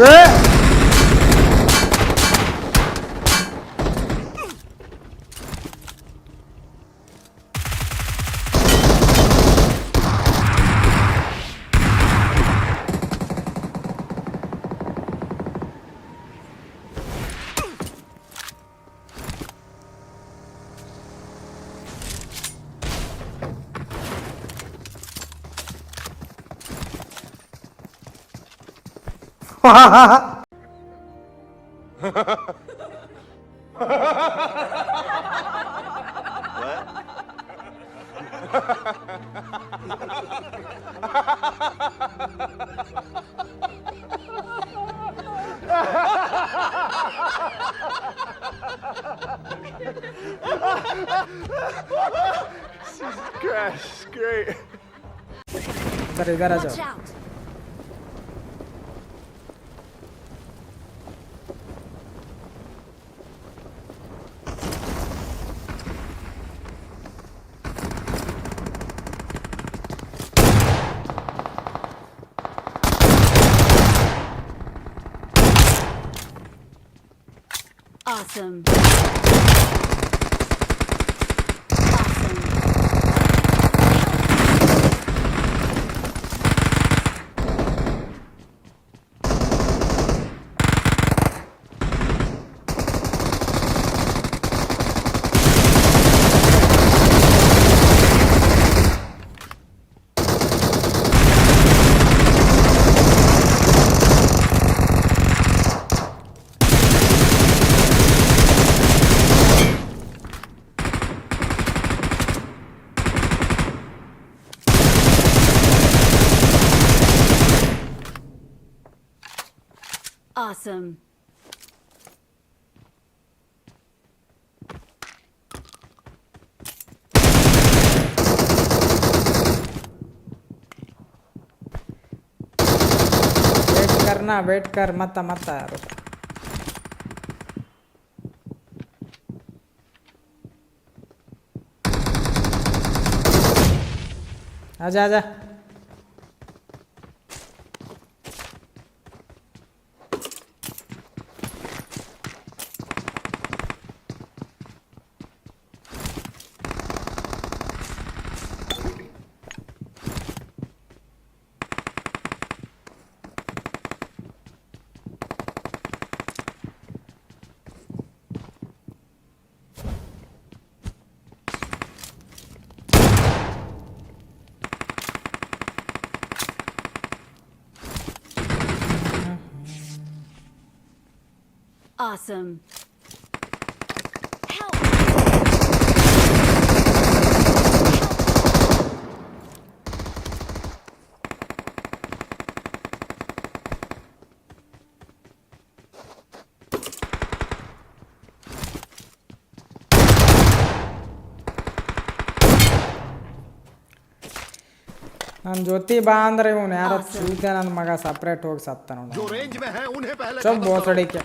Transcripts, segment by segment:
诶 Jesus Christ! great. Better, gotta Watch out. them. Awesome. करना wait कर मत मत रुक आजा आजा Awesome. Help! नान जो बाँध रहे यार मग सप्रेट हो सत्ता जो रेंज में है उन्हें पहले चल बहुत क्या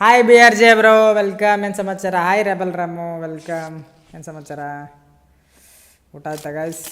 hi B R J bro welcome ಏನು ಸಮಾಚಾರ? ಹಾಯ್ ರೆಬಲ್ ರಾಮು ವೆಲ್ಕಮ್ ಏನು ಸಮಾಚಾರ? ಊಟ ಆಯ್ತಾ ಗೈಸ್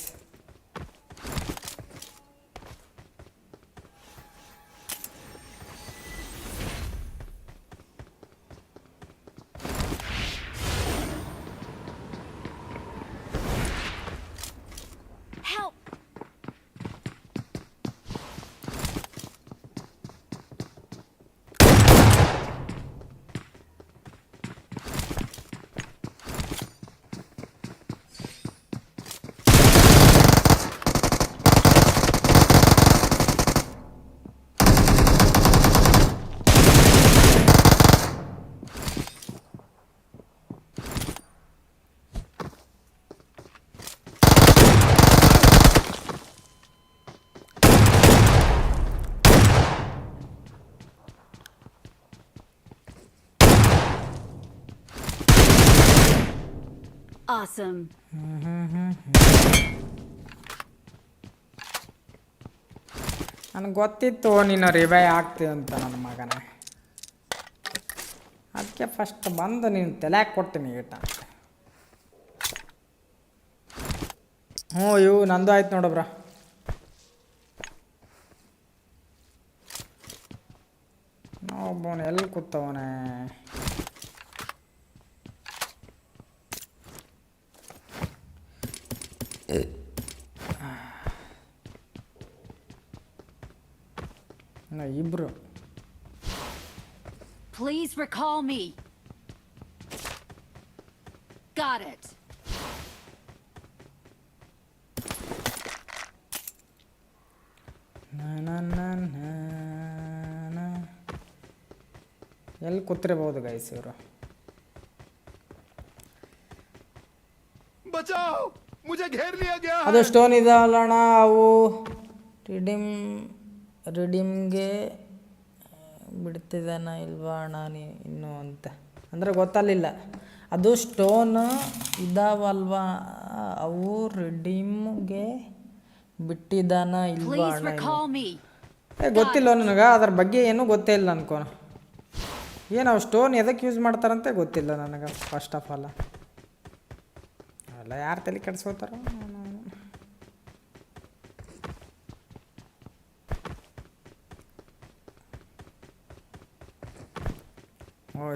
Awesome. ನನಗೆ ಗೊತ್ತಿತ್ತು, ನೀನು ರಿವೈ ಆಗ್ತೀವಿ ಅಂತ ನನ್ನ ಮಗನೇ. ಅದಕ್ಕೆ ಫಸ್ಟ್ ಬಂದು ನೀನು ತಲೆ ಕೊಡ್ತೀನಿ ಈಟ. ಹ್ಞೂ, ಇವು ನಂದು ಆಯ್ತು ನೋಡಬ್ರ ಬ್ರೋ. ಒಬ್ಬವನು ಎಲ್ಲಿ ಕೂತವನೆ. ಅಣ್ಣ ಇಬ್ರು. Please recall me Got it ಎಲ್ಲಿ ಕೂತಿರಬಹುದು ಗೈಸ್ ಇವರು? ಅದು ಸ್ಟೋನ್ ಇದೆ ಅಲ್ಲಣ್ಣ ಅವು. ಟಿಡಿಮ್. ರಿಡೀಮ್ಗೆ ಬಿಡ್ತಿದ್ದಾನ ಇಲ್ವಾ ಅಣ್ಣ ನೀ ಇನ್ನು ಅಂತ. ಅಂದರೆ ಗೊತ್ತಲ್ಲಿಲ್ಲ. ಅದು ಸ್ಟೋನ್ ಇದಾವಲ್ವಾ? ಅವು ರಿಡೀಮ್ಗೆ ಬಿಟ್ಟಿದ್ದಾನ ಇಲ್ವಾ ಅಣ್ಣ. ಏ ಗೊತ್ತಿಲ್ಲ ನನಗೆ ಅದ್ರ ಬಗ್ಗೆ ಏನೂ ಗೊತ್ತೇ ಇಲ್ಲ ಅನ್ಕೋ. ಏನು ಅವು ಸ್ಟೋನ್ ಎದಕ್ಕೆ ಯೂಸ್ ಮಾಡ್ತಾರಂತೆ ಗೊತ್ತಿಲ್ಲ ನನಗೆ ಫಸ್ಟ್ ಆಫ್ ಆಲ್ ಅಲ್ಲ ಯಾರು ತಲೆ ಕೆಡ್ಸ್ಕೊತಾರ? ಓ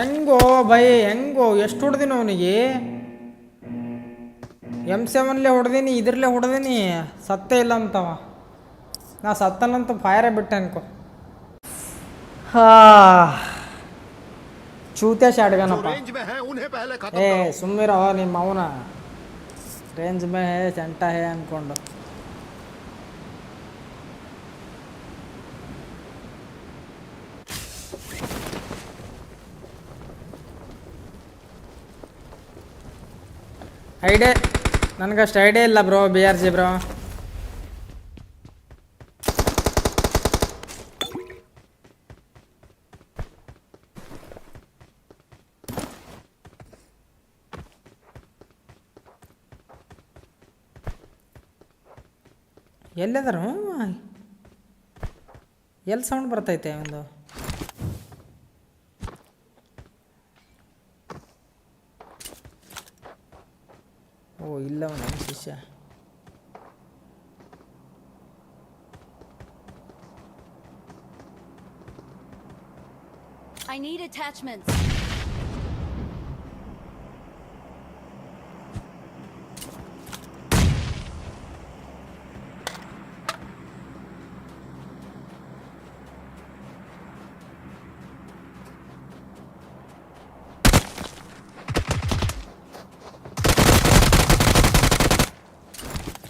ಹೆಂಗೋ ಬೈ ಹೆಂಗೋ ಎಷ್ಟು ಹೊಡೆದಿನ ಅವನಿಗೆ ಎಮ್ ಸೆವೆನ್ಲೇ ಹೊಡೆದೀನಿ ಇದ್ರಲ್ಲೇ ಹೊಡೆದೀನಿ ಸತ್ತೇ ಇಲ್ಲ ಅಂತವ ನಾ ಸತ್ತನಂತ ಫೈರೇ ಬಿಟ್ಟೆ ಅನ್ಕೋ ಹಾ ಚೂತೆ ಶಾಡ್ಗನಪ್ಪ ಏ ಸುಮ್ಮಿರೋ ನಿಮ್ಮ ಅವನ ರೇಂಜ್ ಮೇ ಚಂಟ ಹೇ ಅನ್ಕೊಂಡು ಐಡಿಯಾ ನನಗಷ್ಟು ಐಡಿಯಾ ಇಲ್ಲ bro B R G bro ಎಲ್ಲಿದಾರು? ಎಲ್ಲಿ ಸೌಂಡ್ ಬರ್ತೈತೆ ಒಂದು? I need attachments.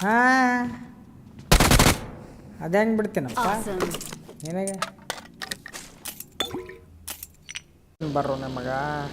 ಹಾಂ ಅದು ಹೆಂಗೆ ಬಿಡ್ತೀನಪ್ಪ Baru na maga!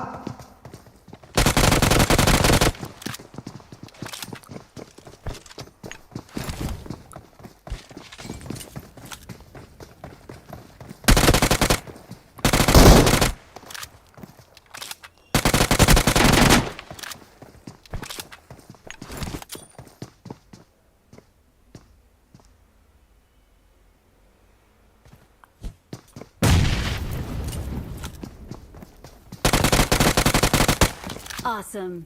Awesome.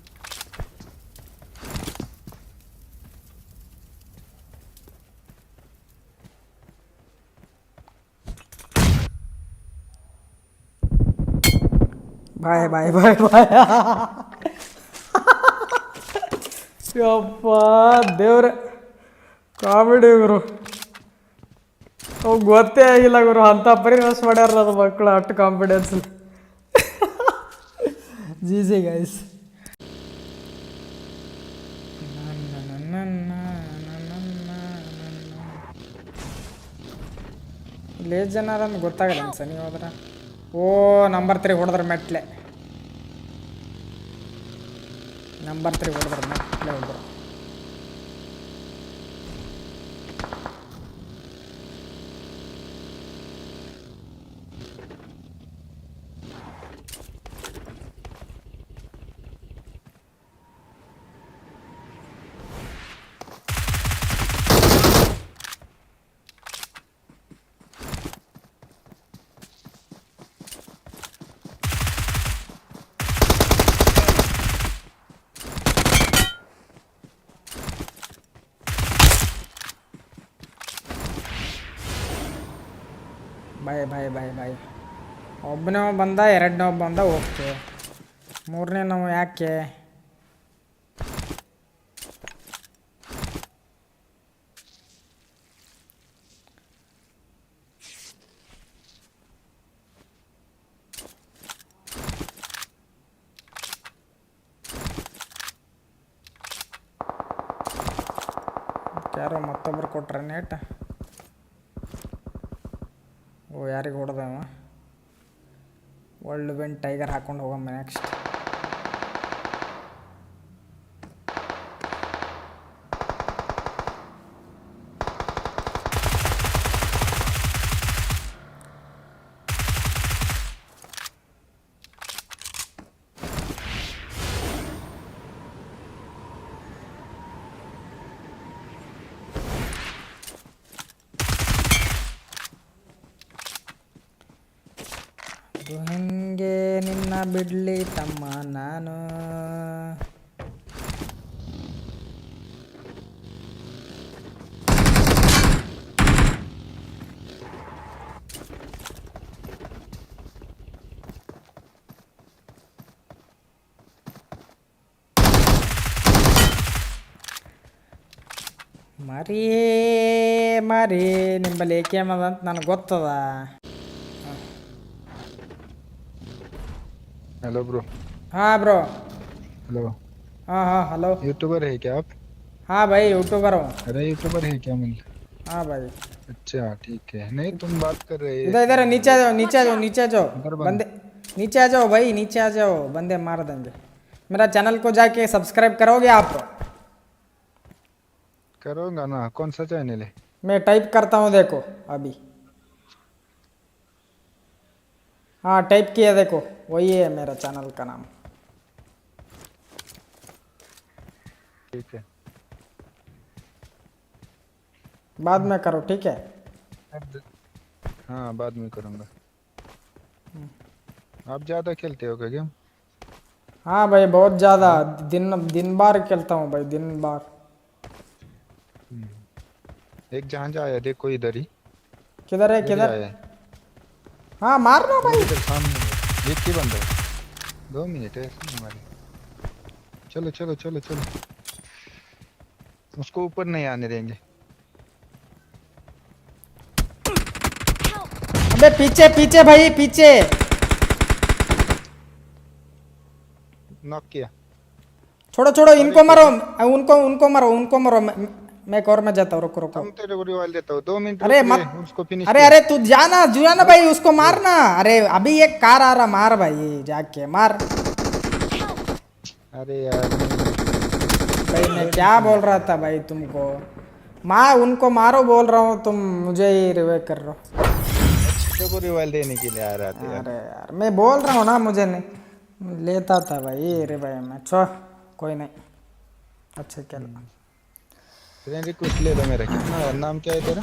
ಬಾಯ್ ಬಾಯ್ ಬಾಯ್ ಬಾಯ್ ಯಪ್ಪ, ದೇವ್ರೆ. ಕಾಮಿಡಿ ಗುರು. ಅವ್ ಗೊತ್ತೇ ಆಗಿಲ್ಲ ಗುರು. ಅಂಥ ಪರಿಹಾಸ ಮಾಡ್ಯಾರ ಅದು ಮಕ್ಕಳು ಅಷ್ಟು ಕಾನ್ಫಿಡೆನ್ಸ್ ಜಿ ಜಿ ಗೈಸ್ ಇಲ್ಲಿ ಎಷ್ಟು ಜನ ಅಂತ ಗೊತ್ತಾಗಲ್ಲ ಸರ್ ನೀವು ಹೋದ್ರ ಓ ನಂಬರ್ ತ್ರೀ ಹೊಡೆದ್ರೆ ಮೆಟ್ಲೆ. ನಂಬರ್ ತ್ರೀ ಹೊಡೆದ್ರೆ ಮೆಟ್ಲೆ ಹೊಡೆದ್ರು ಬಾಯ್ ಬಾಯ್ ಬಾಯ್ ಒಬ್ಬನೇ ಬಂದ, ಎರಡನೇ ಬಂದ, ಓಕೆ. ಮೂರನೇ ನಾವು ಯಾಕೆ? ಯಾರೋ ಮತ್ತೊಬ್ರು ಕೊಟ್ರೆ ನೇಟ್ ಓ ಯಾರಿಗೆ ಹೊಡೆದವ ವರ್ಲ್ಡ್ ಬೆನ್ ಟೈಗರ್ ಹಾಕೊಂಡು ಹೋಗಮ್ಮ ನೆಕ್ಸ್ಟ್ ಅದು ಹೆಂಗೆ ನಿನ್ನ ಬಿಡ್ಲಿ ತಮ್ಮ ನಾನು. ಮರಿ ಮರಿ ನಿಂಬಲ್ಲಿ ಏಕೆ ಅಂತ ನನಗೆ ಗೊತ್ತದ. हेलो ब्रो हाँ ब्रो हेलो हाँ हाँ हेलो यूट्यूबर है क्या आप? हाँ भाई यूट्यूबर हूँ. अरे यूट्यूबर है क्या मिल? हाँ भाई. अच्छा ठीक है. नहीं तुम बात कर रहे इधर इधर नीचे जाओ नीचे जाओ नीचे जाओ. बंदे। नीचे आ जाओ भाई नीचे आ जाओ. बंदे मार देंगे. मेरा चैनल को जाके सब्सक्राइब करोगे आप? करोगा ना. कौन सा चैनल है? मैं टाइप करता हूँ देखो अभी. हाँ टाइप किया देखो। वही है मेरा चैनल का नाम। ठीक है। बाद में करो ठीक है? हाँ बाद में करूँगा। आप ज़्यादा खेलते हो क्या गेम? हाँ भाई बहुत ज़्यादा। दिन दिन बार खेलता हूँ भाई दिन बार। एक जहाँ जाया देखो इधर ही। किधर है किधर? आया। है। मारना भाई। इधर सामने। एक ही बंदा दो मिनट है ऐसे हमारे चलो चलो चलो चलो। उसको ऊपर नहीं आने देंगे। अबे पीछे पीछे भाई पीछे। नॉक किया। छोड़ो छोड़ो इनको मारो। उनको उनको मारो उनको मारो। मैं, एक और में जाता हूँ रुको रुको। हम तेरे को रिवाइल देता हूँ दो मिनट अरे मत उसको फिनिश अरे अरे तू जाना जुआ ना भाई उसको मारना। अरे अभी एक कार आ रहा मार भाई जाके मार। अरे यार भाई मैं क्या बोल रहा था भाई तुमको? माँ उनको मारो बोल रहा हूँ तुम मुझे ही रिवे कर रहे हो। को रिवाइल देने के लिए आ रहा था। अरे यार मैं बोल रहा हूँ ना मुझे नहीं। लेता था भाई अरे भाई मैं। छो कोई नहीं। अच्छा चलो। फ्रेंड रिक्वेस्ट ले लो मेरा। कितना नाम क्या है तेरा?